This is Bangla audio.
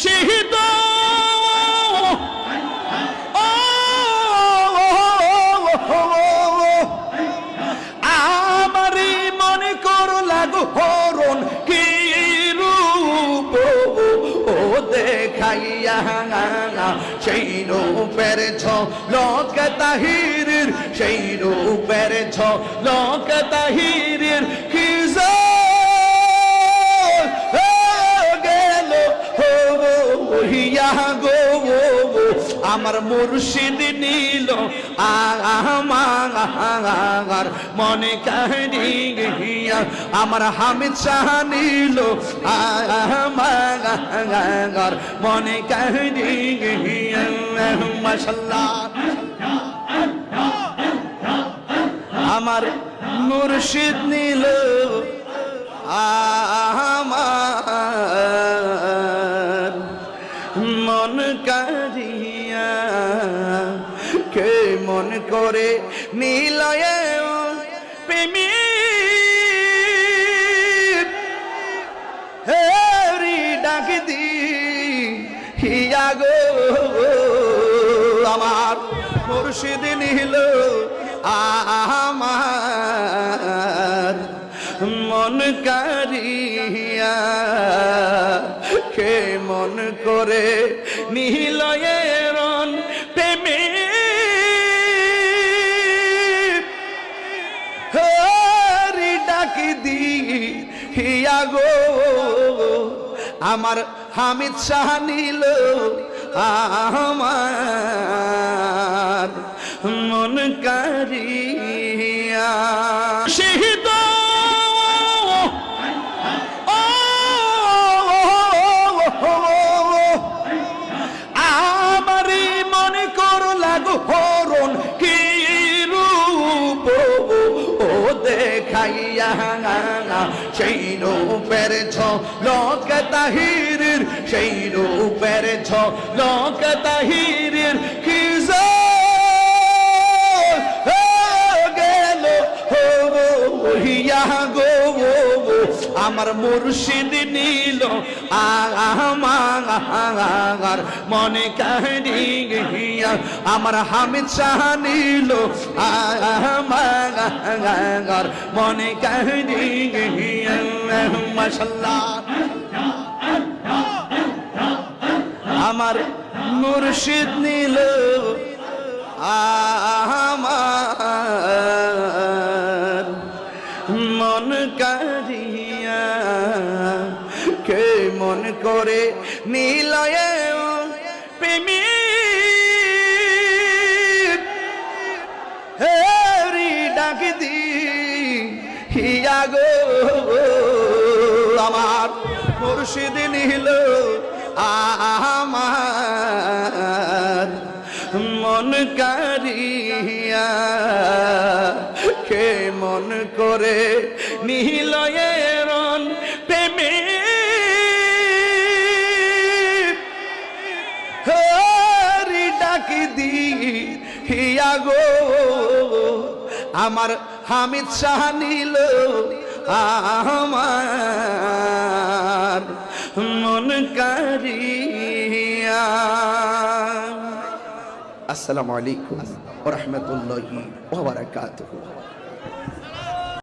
শহীদ! আমারই মনে করো লাগো হরণ কি রূপ? ও, দেখাইয়া সেই রূপের ছ লোক তাহিরের, সেই রূপের ছ লোক তাহিরের হইয়া গো আমার মুর্শিদ নীল আমার মনে কাহিনী গিয়া আমার হামিদ শাহ নীল আমার মনে কাহিনী গিয়া মাসাল্লাহ আমার মুর্শিদ নীল আমার মন কারিয়া কে মন করে নীলয়ে প্রেমী হেরি ডাক দি, হিয়া গো, আমার মুর্শিদ নীল আমার মন কারিয়া কে মন করে নীলয়েরন প্রেমে? হরি ডাকি দি হিয়া গো। আমার হামিদ শাহ নীল আমার মন কারিয়া। শহীদ সেই রূপের ছ লোক তাহিরের সেই রূপের ছ লোক আমার মুর্শিদ নীল আমার মনে কাহিনী গিয়া আমার হামিদ শাহ নীল আমার মনে কাহিনী গিয়া। আমার মুর্শিদ নীল কে মন করে নীলয়ে প্রেমী হেরি ডাক দি হিয়া গো আমার মুর্শিদ নীল আমার মন কারিয়া। কে মন করে নীলয়েরন হিয়া গো। আমার হামিদ শাহ নীল আমার মন কারিয়া। আসসালামু আলাইকুম ওয়া রাহমাতুল্লাহি ওয়া বারাকাতুহু।